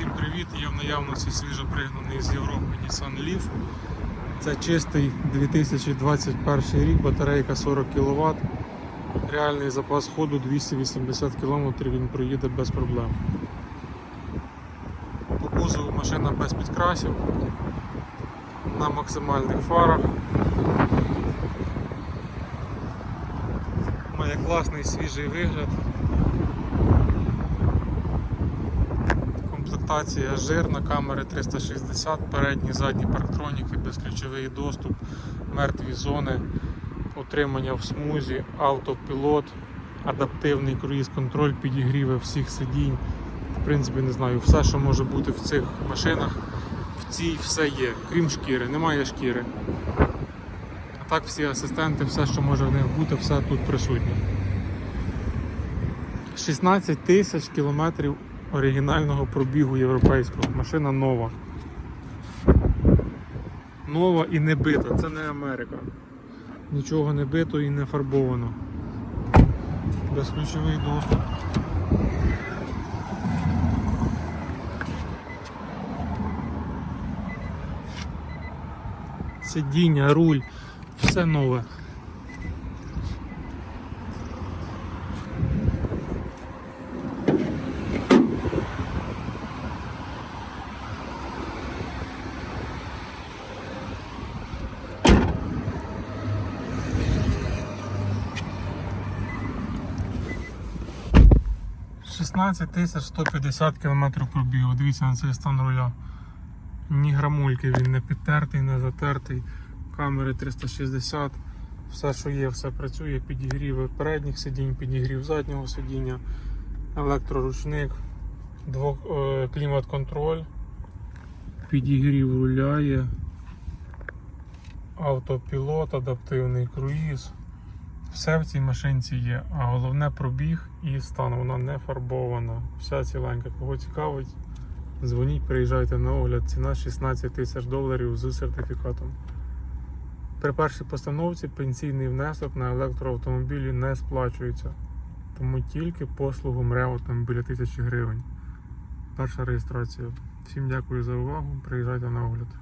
Всім привіт! Є в наявності свіжопригнаний з Європи Nissan Leaf. Це чистий 2021 рік, батарейка 40 кВт. Реальний запас ходу 280 км він проїде без проблем. По кузову машина без підкрасів, на максимальних фарах. Має класний свіжий вигляд. Комплектація жирна, камери 360, передні, задні парктроніки, безключовий доступ, мертві зони, утримання в смузі, автопілот, адаптивний круїз-контроль, підігріви всіх сидінь. В принципі, не знаю, все, що може бути в цих машинах, в цій все є, крім шкіри, немає шкіри. А так всі асистенти, все, що може в них бути, все тут присутнє. 16 тисяч кілометрів оригінального пробігу європейського. Машина нова. Нова і не бита, це не Америка. Нічого не бито і не фарбовано. Безключовий доступ. Сидіння, руль, все нове. Шістнадцять тисяч 150 км пробігу. Дивіться на цей стан руля. Ні грамульки, він не підтертий, не затертий. Камери 360. Все, що є, все працює. Підігрів передніх сидінь, підігрів заднього сидіння, електроручник, е, клімат-контроль, підігрів руля є, автопілот, адаптивний круїз. Все в цій машинці є, а головне пробіг і стан. Вона не фарбована. Вся ціленька. Кого цікавить, дзвоніть, приїжджайте на огляд. Ціна 16 тисяч доларів з сертифікатом. При першій постановці пенсійний внесок на електроавтомобілі не сплачується. Тому тільки послугу МРЕО біля 1000 гривень. Перша реєстрація. Всім дякую за увагу. Приїжджайте на огляд.